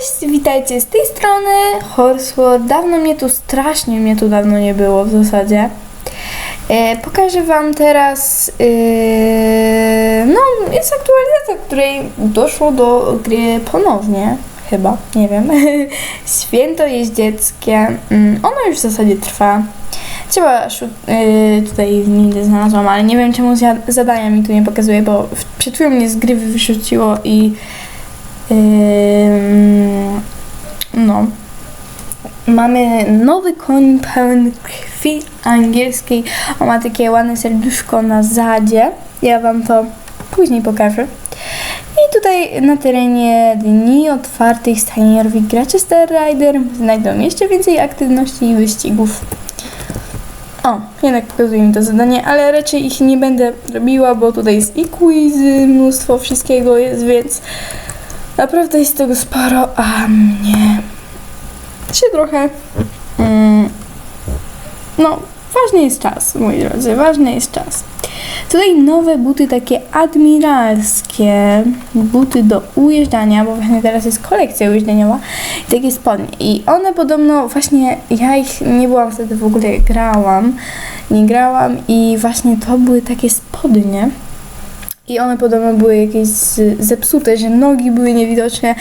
Cześć, witajcie z tej strony Horseword. Dawno mnie tu, strasznie mnie tu dawno nie było w zasadzie. E, pokażę Wam teraz, e, no jest aktualizacja, której doszło do gry ponownie, chyba, nie wiem. Święto jeździeckie, mm, ono już w zasadzie trwa. Trzeba e, tutaj nigdy znalazłam, ale nie wiem czemu zadania mi tu nie pokazuje, bo przed chwilą mnie z gry wyrzuciło i no. Mamy nowy koń pełen krwi angielskiej. On ma takie ładne serduszko na zadzie. Ja Wam to później pokażę. I tutaj na terenie dni otwartych stajni Jorvik Grachester Rider znajdą jeszcze więcej aktywności i wyścigów. O, jednak pokazuje mi to zadanie, ale raczej ich nie będę robiła, bo tutaj jest i quizy, mnóstwo wszystkiego jest, więc Naprawdę jest tego sporo, a mnie się trochę. Mm, no, ważny jest czas, moi drodzy, ważny jest czas. Tutaj nowe buty takie admiralskie, buty do ujeżdżania, bo właśnie teraz jest kolekcja ujeżdżaniowa i takie spodnie. I one podobno, właśnie ja ich nie byłam wtedy w ogóle, grałam, nie grałam i właśnie to były takie spodnie. I one podobno były jakieś zepsute, że nogi były niewidoczne,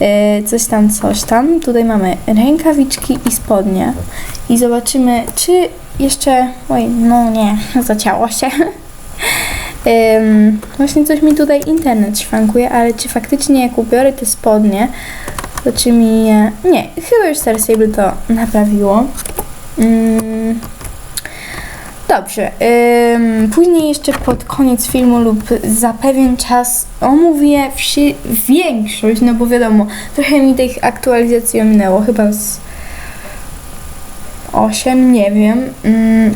e, coś tam, coś tam. Tutaj mamy rękawiczki i spodnie. I zobaczymy, czy jeszcze. Oj, no nie, zaciało się. Em, właśnie coś mi tutaj internet szwankuje, ale czy faktycznie jak ubiorę te spodnie, to czy mi je... Nie, chyba już Star Sable to naprawiło. Mm. Dobrze. ym, później jeszcze pod koniec filmu lub za pewien czas omówię wsi- większość, no bo wiadomo, trochę mi tych aktualizacji ominęło, chyba z 8, nie wiem. Ym,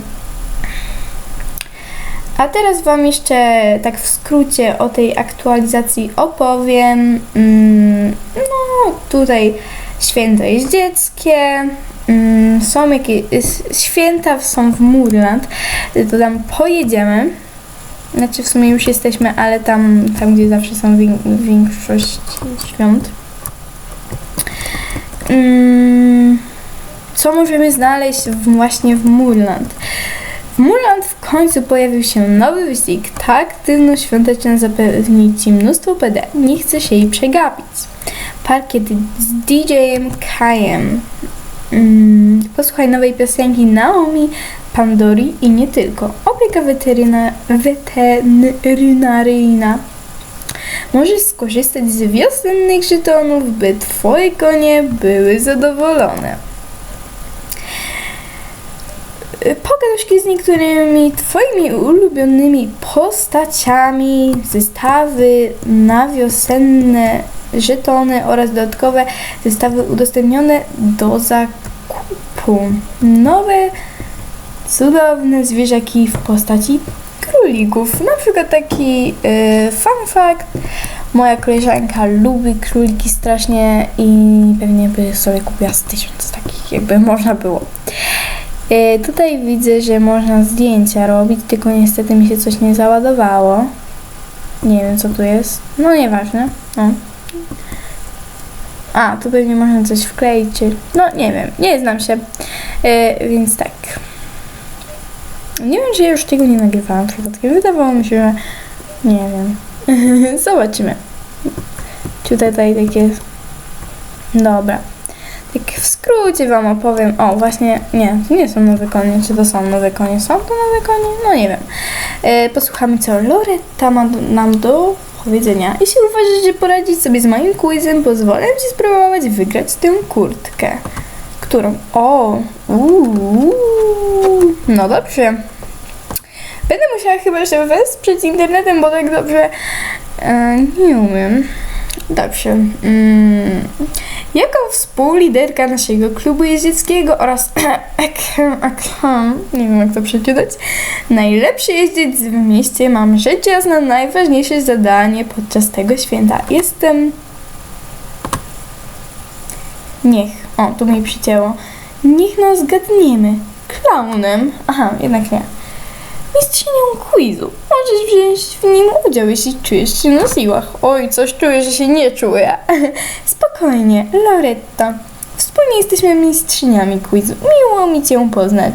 a teraz Wam jeszcze tak w skrócie o tej aktualizacji opowiem. Mm, No, tutaj święto jeździeckie, mm, są jakieś święta, są w Murland, to tam pojedziemy. Znaczy w sumie już jesteśmy, ale tam, tam gdzie zawsze są wię- większość świąt. Mm, Co możemy znaleźć właśnie w Murland? W Muland w końcu pojawił się nowy wyścig. Ta aktywność świąteczna zapewni Ci mnóstwo PD. Nie chce się jej przegapić. Parkiet z DJ-em Kajem. Mm, posłuchaj nowej piosenki Naomi, Pandori i nie tylko. Opieka weteryna, weterynaryjna. Możesz skorzystać z wiosennych żetonów, by Twoje konie były zadowolone. Pogaduszki z niektórymi Twoimi ulubionymi postaciami, zestawy na wiosenne żetony oraz dodatkowe zestawy udostępnione do zakupu. Nowe, cudowne zwierzaki w postaci królików. Na przykład taki y, fun fact. Moja koleżanka lubi króliki strasznie i pewnie by sobie kupiła z tysiąc takich, jakby można było. E, Tutaj widzę, że można zdjęcia robić, tylko niestety mi się coś nie załadowało. Nie wiem co tu jest. No nieważne. No. A, tu pewnie można coś wkleić, czy... No nie wiem, nie znam się. E, więc tak. Nie wiem, czy ja już tego nie nagrywałam przypadkiem. Wydawało mi się, że... Nie wiem. Zobaczymy. Czy tutaj takie... Dobra. Tak w skrócie Wam opowiem. O, właśnie, nie, to nie są nowe konie. Czy to są nowe konie? Są to nowe konie? No nie wiem. E, posłuchamy, co Loretta ma nam do powiedzenia. Jeśli uważasz, że poradzić sobie z moim quizem, pozwolę Ci spróbować wygrać tę kurtkę. Którą? O, uuu, no dobrze. Musiała chyba się wesprzeć internetem, bo tak dobrze e, nie umiem. Dobrze. Mm. Jako współliderka naszego klubu jeździeckiego oraz nie wiem jak to przeczytać, najlepszy jeździec w mieście mam rzecz jasna najważniejsze zadanie podczas tego święta. Jestem... Niech. O, tu mi przycięło. Niech no zgadniemy. Klaunem. Aha, jednak nie. Mistrzynią quizu. Możesz wziąć w nim udział, jeśli czujesz się na siłach. Oj, coś czuję, że się nie czuję. Spokojnie, Loretta. Wspólnie jesteśmy mistrzyniami quizu. Miło mi Cię poznać.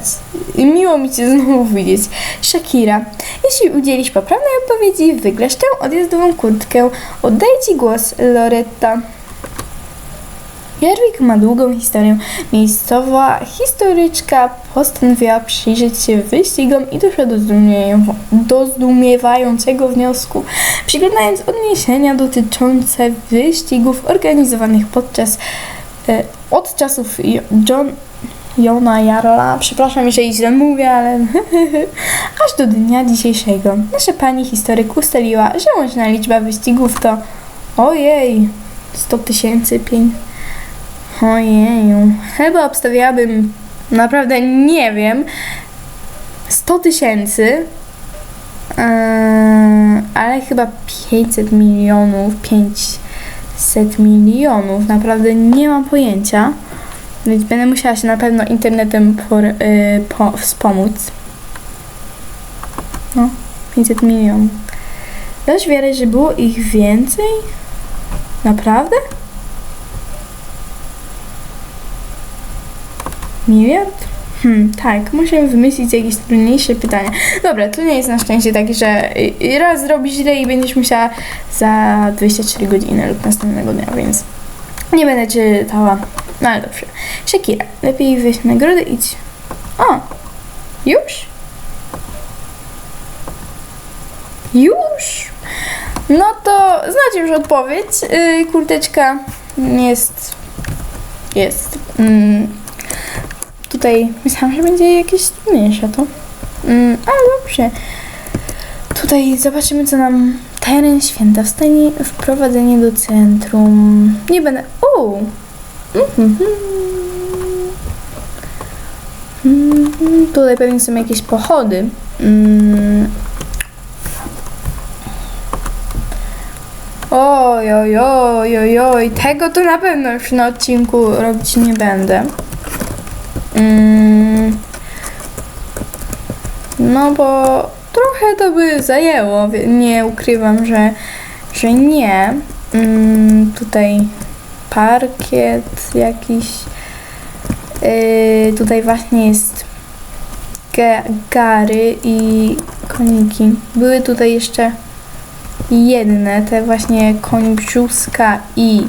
Miło mi Cię znowu widzieć. Shakira, jeśli udzielisz poprawnej odpowiedzi, wygrasz tę odjazdową kurtkę. Oddaję Ci głos, Loretta. Jarwik ma długą historię. Miejscowa historyczka postanowiła przyjrzeć się wyścigom i doszła do, do zdumiewającego wniosku. Przyglądając odniesienia dotyczące wyścigów organizowanych podczas e, od czasów Jo- John Jona Jarla, przepraszam, jeżeli źle mówię, ale aż do dnia dzisiejszego. Nasza pani historyk ustaliła, że łączna liczba wyścigów to ojej, 100 tysięcy, pięć. Ojeju, chyba obstawiałabym, naprawdę nie wiem, 100 tysięcy, yy, ale chyba 500 milionów, 500 milionów, naprawdę nie mam pojęcia, więc będę musiała się na pewno internetem por, yy, po, wspomóc. No, 500 milionów. Dasz wiarę, że było ich więcej? Naprawdę? Miliard? Hmm, tak, musimy wymyślić jakieś trudniejsze pytania. Dobra, to nie jest na szczęście tak, że y, raz zrobisz źle i będziesz musiała za 24 godziny lub następnego dnia, więc nie będę czytała. No ale dobrze. Shakira, lepiej weź nagrodę idź. O, już? Już? No to znacie już odpowiedź. Yy, kurteczka jest. Jest. Mm, tutaj myślałam, że będzie jakieś trudniejsze to. Mm, ale dobrze. Tutaj zobaczymy, co nam teren święta wstanie. Wprowadzenie do centrum. Nie będę. O! Mhm, Tutaj pewnie są jakieś pochody. Mm. Oj, oj, oj, oj, oj, tego to na pewno już na odcinku robić nie będę. Mm. No bo trochę to by zajęło, nie ukrywam, że, że nie. Mm, tutaj parkiet jakiś. Yy, tutaj właśnie jest ga- gary i koniki. Były tutaj jeszcze jedne, te właśnie koń i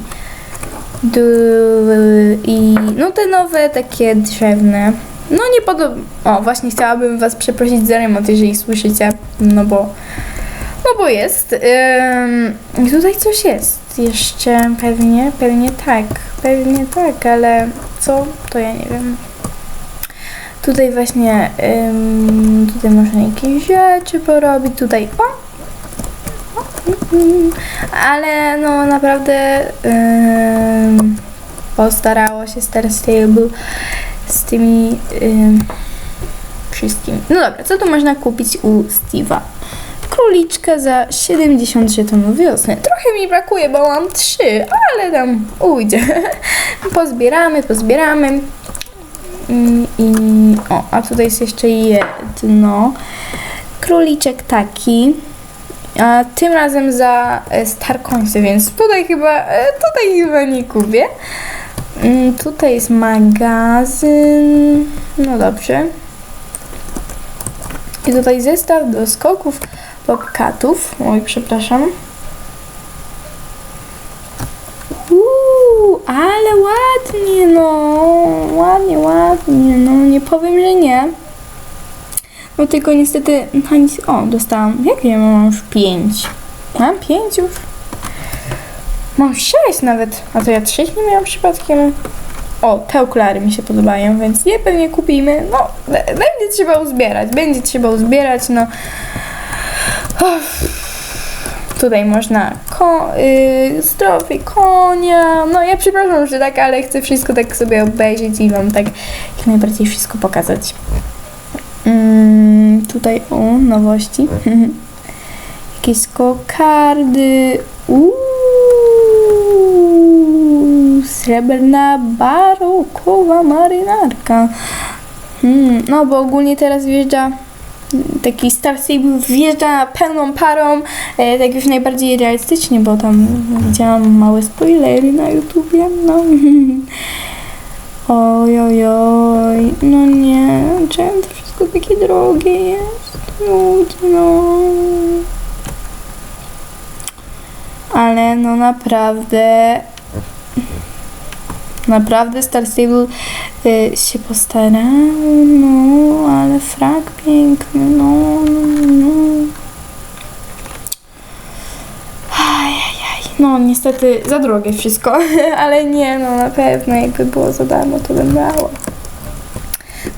i no te nowe takie drzewne. No nie podoba. O, właśnie chciałabym was przeprosić za remont, jeżeli słyszycie, no bo no bo jest. Ym, tutaj coś jest jeszcze pewnie, pewnie tak, pewnie tak, ale co, to ja nie wiem. Tutaj właśnie, ym, tutaj można jakieś rzeczy porobić, tutaj, o, ale no naprawdę ym, postarało się Star Stable z tymi ym, wszystkimi. No dobra, co tu można kupić u Steve'a? Króliczka za 70 żetonów wiosny. Trochę mi brakuje, bo mam 3, ale tam ujdzie. pozbieramy, pozbieramy. Mm, I o, a tutaj jest jeszcze jedno. Króliczek taki. A tym razem za e, Starcoinsy, więc tutaj chyba, e, tutaj chyba nie kupię. Mm, Tutaj jest magazyn. No dobrze. I tutaj zestaw do skoków popkatów. Oj, przepraszam. Uuu, ale ładnie, no. Ładnie, ładnie. No, nie powiem, że nie. No tylko niestety, no nic, o, dostałam, jak ja mam już pięć? Mam pięć już? Mam sześć nawet, a to ja trzech nie miałam przypadkiem. O, te okulary mi się podobają, więc je pewnie kupimy. No, będzie trzeba uzbierać, będzie trzeba uzbierać, no. Uff. Tutaj można ko- yy, zdrowie konia. No ja przepraszam, że tak, ale chcę wszystko tak sobie obejrzeć i wam tak jak najbardziej wszystko pokazać. Mm, tutaj o nowości. Jakieś kokardy. Srebrna barokowa marynarka. Hmm, no bo ogólnie teraz wjeżdża taki Star Stable wjeżdża pełną parą, e, tak już najbardziej realistycznie, bo tam widziałam małe spoilery na YouTubie, no. Oj, oj, oj, no nie, czemu to takie drogie jest? Ludzie, no. Ale no naprawdę, naprawdę Star Stable y, się postarało, no, ale frak piękny, no, no, no. Ajajaj, no niestety za drogie wszystko, ale nie, no na pewno jakby było za darmo, to bym dało.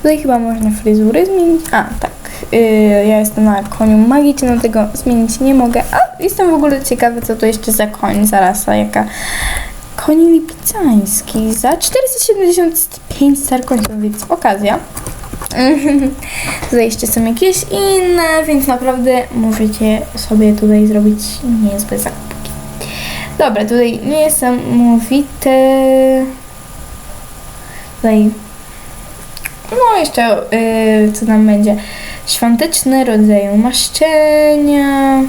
Tutaj chyba można fryzury zmienić. A, tak. Yy, ja jestem na koniu magicznym, tego zmienić nie mogę. A jestem w ogóle ciekawa, co to jeszcze za koń, zaraz, a jaka. Koń lipicański za 475 starkońców, więc okazja. jeszcze są jakieś inne, więc naprawdę możecie sobie tutaj zrobić niezłe zakupki. Dobra, tutaj niesamowite. Tutaj no jeszcze yy, co tam będzie? Świąteczne rodzaje maszczenia.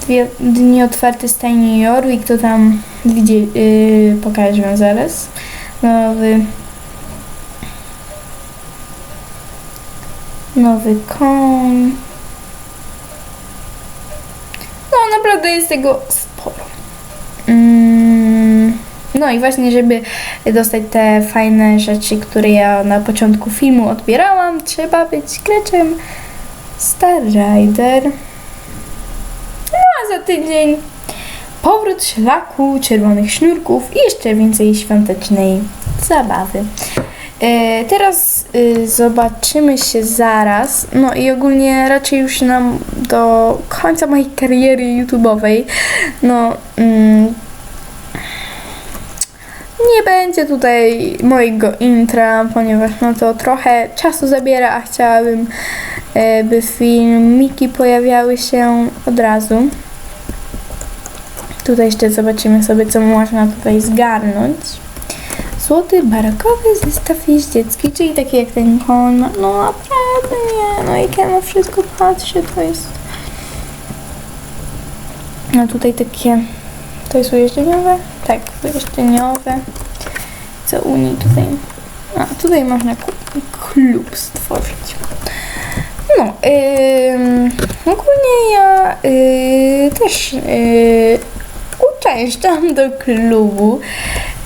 Dwie dni otwarte stajni Jorvik, to tam widzie, yy, pokażę wam zaraz. Nowy nowy koń. No naprawdę jest tego No i właśnie, żeby dostać te fajne rzeczy, które ja na początku filmu odbierałam, trzeba być graczem Star Rider. No a za tydzień powrót szlaku czerwonych sznurków i jeszcze więcej świątecznej zabawy. E, teraz y, zobaczymy się zaraz. No i ogólnie raczej już nam do końca mojej kariery YouTube'owej. No. Mm, nie będzie tutaj mojego intra, ponieważ no to trochę czasu zabiera, a chciałabym, e, by filmiki pojawiały się od razu. Tutaj jeszcze zobaczymy sobie, co można tutaj zgarnąć. Złoty barakowy zestaw jeździecki, czyli taki jak ten ma- No naprawdę nie, no ja na wszystko patrzę, to jest... No tutaj takie... To jest ujeżdżeniowe? Tak, ujeżdżeniowe. Co Unii tutaj... A, tutaj można klub stworzyć. No, ym, ogólnie ja y, też y, uczęszczam do klubu.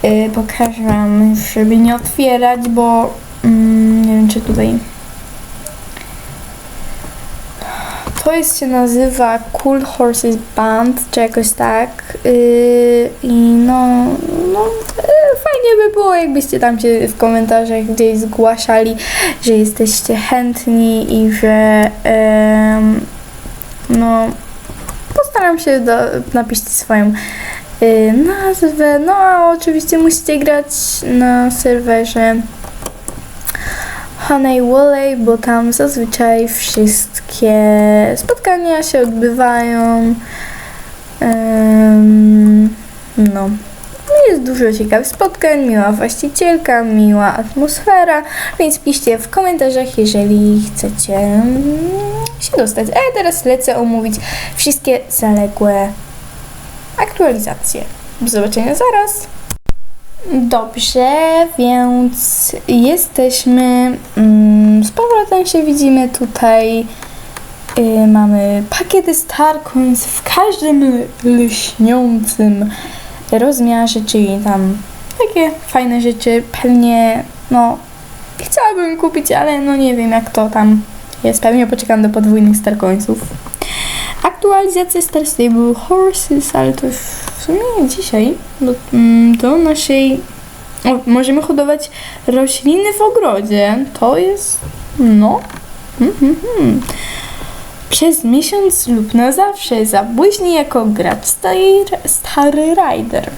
Y, pokażę wam, żeby nie otwierać, bo mm, nie wiem czy tutaj to jest się nazywa Cool Horses Band, czy jakoś tak. Yy, I no, no yy, fajnie by było, jakbyście tam się w komentarzach gdzieś zgłaszali, że jesteście chętni i że em, no postaram się do, napisać swoją yy, nazwę. No a oczywiście musicie grać na serwerze Honey Woolley, bo tam zazwyczaj wszystkie spotkania się odbywają. No. Jest dużo ciekawych spotkań, miła właścicielka, miła atmosfera, więc piszcie w komentarzach, jeżeli chcecie mm, się dostać. A ja teraz lecę omówić wszystkie zaległe aktualizacje. Do zobaczenia zaraz! Dobrze, więc jesteśmy. Mm, z powrotem się widzimy tutaj. Y, mamy pakiety Starcoins w każdym lśniącym rozmiarze, czyli tam takie fajne rzeczy. Pewnie, no, chciałabym kupić, ale no nie wiem jak to tam jest. Pewnie poczekam do podwójnych Starcoinsów. Aktualizacja Star Stable Horses, ale to w sumie dzisiaj do, mm, do naszej. O, możemy hodować rośliny w ogrodzie. To jest. No. Mhm. Przez miesiąc lub na zawsze, zabłyśnie jako gracz Stary, stary Rider.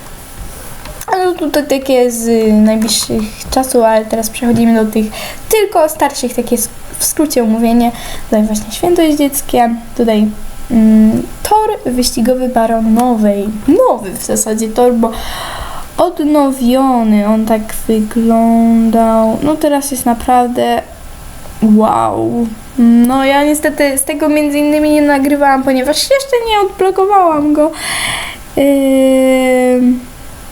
Ale tutaj takie z najbliższych czasów, ale teraz przechodzimy do tych tylko starszych, takie w skrócie omówienie. Tutaj właśnie święto jeździeckie, tutaj mm, tor wyścigowy baron nowej, nowy w zasadzie tor, bo odnowiony. On tak wyglądał. No teraz jest naprawdę wow. No ja niestety z tego między innymi nie nagrywałam, ponieważ jeszcze nie odblokowałam go. Ym,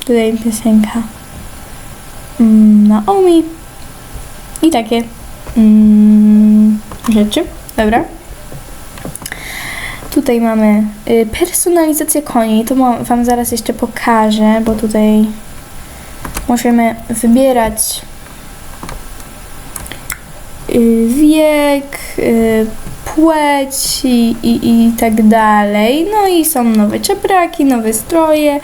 tutaj piosenka mm, Naomi i takie mm, rzeczy. Dobra. Tutaj mamy y, personalizację koni. To Wam zaraz jeszcze pokażę, bo tutaj możemy wybierać y, wiek, y, płeć i, i, i tak dalej. No i są nowe czepraki, nowe stroje.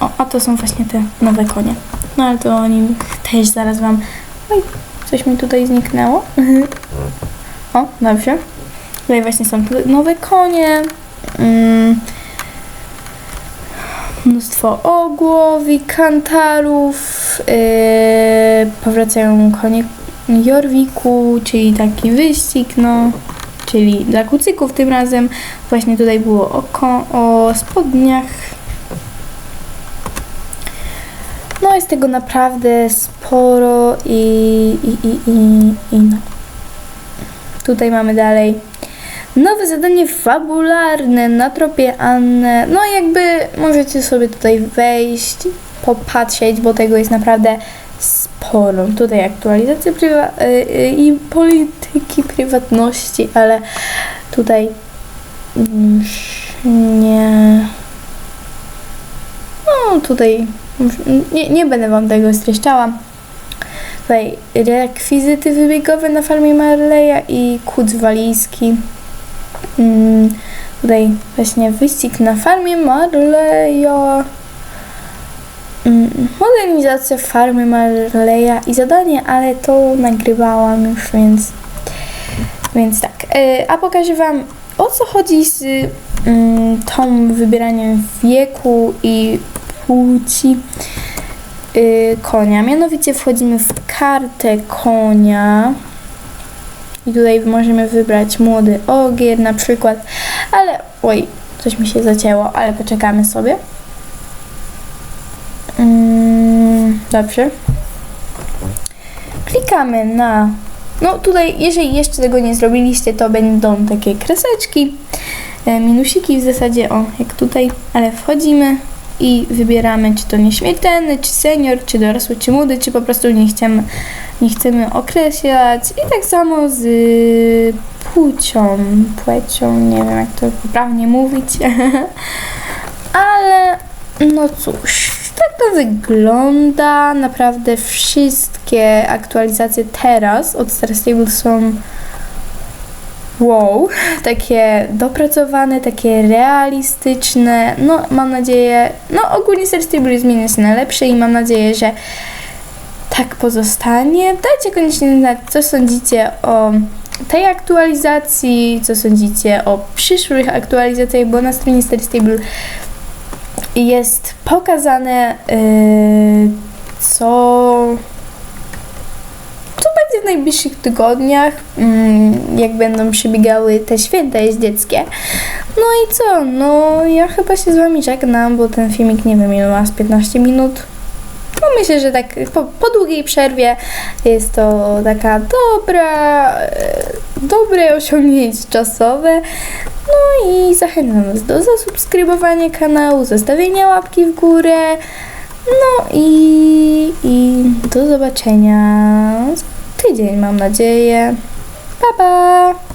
O, a to są właśnie te nowe konie. No ale to o nim też zaraz Wam... Oj, coś mi tutaj zniknęło. O, dobrze. Tutaj właśnie są nowe konie. Mm. Mnóstwo ogłowi, kantarów. Yy, powracają konie Jorwiku, czyli taki wyścig, no. Czyli dla kucyków tym razem. Właśnie tutaj było o, o spodniach. No jest tego naprawdę sporo i, i, i, i, i no. Tutaj mamy dalej nowe zadanie fabularne na tropie Annę. No jakby możecie sobie tutaj wejść, popatrzeć, bo tego jest naprawdę sporo. Tutaj aktualizacje prywa- y, y, i polityki prywatności, ale tutaj nie... No tutaj nie, nie będę Wam tego streszczała. Tutaj rekwizyty wybiegowe na farmie Marleya i kuc walijski. Mm, tutaj właśnie wyścig na farmie Marleya. Mm, modernizacja farmy Marleya i zadanie, ale to nagrywałam już, więc więc tak. E, A pokażę Wam o co chodzi z mm, tą wybieraniem wieku i płci y, konia. Mianowicie wchodzimy w kartę konia i tutaj możemy wybrać młody ogier na przykład, ale oj, coś mi się zacięło, ale poczekamy sobie. Mm, dobrze. Klikamy na. No tutaj, jeżeli jeszcze tego nie zrobiliście, to będą takie kreseczki, e, minusiki w zasadzie, o, jak tutaj, ale wchodzimy i wybieramy, czy to nieśmiertelny, czy senior, czy dorosły, czy młody, czy po prostu nie chcemy, nie chcemy określać. I tak samo z y, płcią, płecią, nie wiem jak to poprawnie mówić, ale no cóż, tak to wygląda. Naprawdę wszystkie aktualizacje teraz od Star Stable są wow, takie dopracowane, takie realistyczne. No, mam nadzieję, no ogólnie Star Stable zmienia się na lepsze i mam nadzieję, że tak pozostanie. Dajcie koniecznie znać, co sądzicie o tej aktualizacji, co sądzicie o przyszłych aktualizacjach, bo na stronie Star Stable jest pokazane, yy, co w najbliższych tygodniach, mm, jak będą przebiegały te święta jeździeckie. No i co? No ja chyba się z wami żegnam, bo ten filmik nie wiem ile ma, z 15 minut. No myślę, że tak po, po długiej przerwie jest to taka dobra, e, dobre osiągnięcie czasowe. No i zachęcam Was do zasubskrybowania kanału, zostawienia łapki w górę. No i, i do zobaczenia tydzień, mam nadzieję. Pa, pa!